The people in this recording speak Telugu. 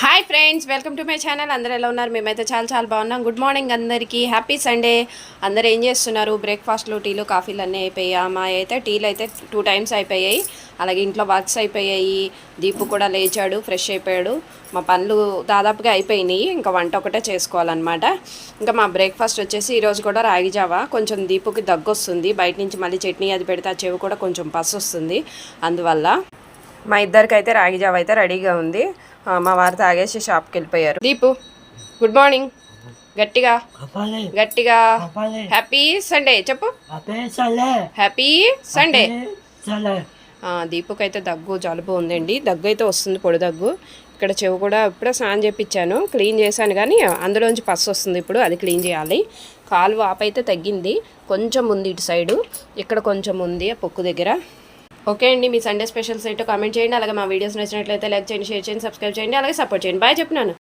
Hi friends welcome to my channel అందరూ ఎలా ఉన్నారు? మేమైతే చాలా చాలా బాగున్నాం. గుడ్ మార్నింగ్ అందరికీ. హ్యాపీ సండే అందరూ ఏం చేస్తున్నారు? బ్రేక్ఫాస్ట్లు టీలు కాఫీలు అన్నీ అయిపోయాయి. మా అయితే టీలు అయితే టూ టైమ్స్ అయిపోయాయి. అలాగే ఇంట్లో వర్క్స్ అయిపోయాయి. దీపు కూడా లేచాడు ఫ్రెష్ అయిపోయాడు. మా పనులు దాదాపుగా అయిపోయినాయి. ఇంకా వంట ఒకటే చేసుకోవాలన్నమాట. ఇంకా మా బ్రేక్ఫాస్ట్ వచ్చేసి ఈరోజు కూడా రాగి జావా. కొంచెం దీపుకి దగ్గు వస్తుంది బయట నుంచి మళ్ళీ చట్నీ అది పెడితే ఆ చెవి కూడా కొంచెం పసు వస్తుంది అందువల్ల మా ఇద్దరికైతే రాగి జావ అయితే రెడీగా ఉంది. మా వారు తాగేసి షాప్కి వెళ్ళిపోయారు. దీపు గుడ్ మార్నింగ్ గట్టిగా. కపాలే గట్టిగా. కపాలే హ్యాపీ సండే చెప్పు. హ్యాపీ సండే దీపుకి అయితే దగ్గు జలుబు ఉందండి. దగ్గు అయితే వస్తుంది పొడి దగ్గు. ఇక్కడ చెవి కూడా ఇప్పుడే స్నానం చేయించాను క్లీన్ చేశాను కానీ అందులోంచి పస్సు వస్తుంది ఇప్పుడు అది క్లీన్ చేయాలి. కాలు వాపు అయితే తగ్గింది. కొంచెం ఉంది ఇటు సైడు. ఇక్కడ కొంచెం ఉంది ఆ పొక్కు దగ్గర. ఓకే అండి మీ సండే స్పెషల్స్ ఏంటో కామెంట్ చేయండి అలాగే మా వీడియోస్ నచ్చినట్లయితే లైక్ చేయండి షేర్ చేయండి సబ్స్క్రైబ్ చేయండి అలాగే సపోర్ట్ చేయండి. బాయ్ చెప్పినాను.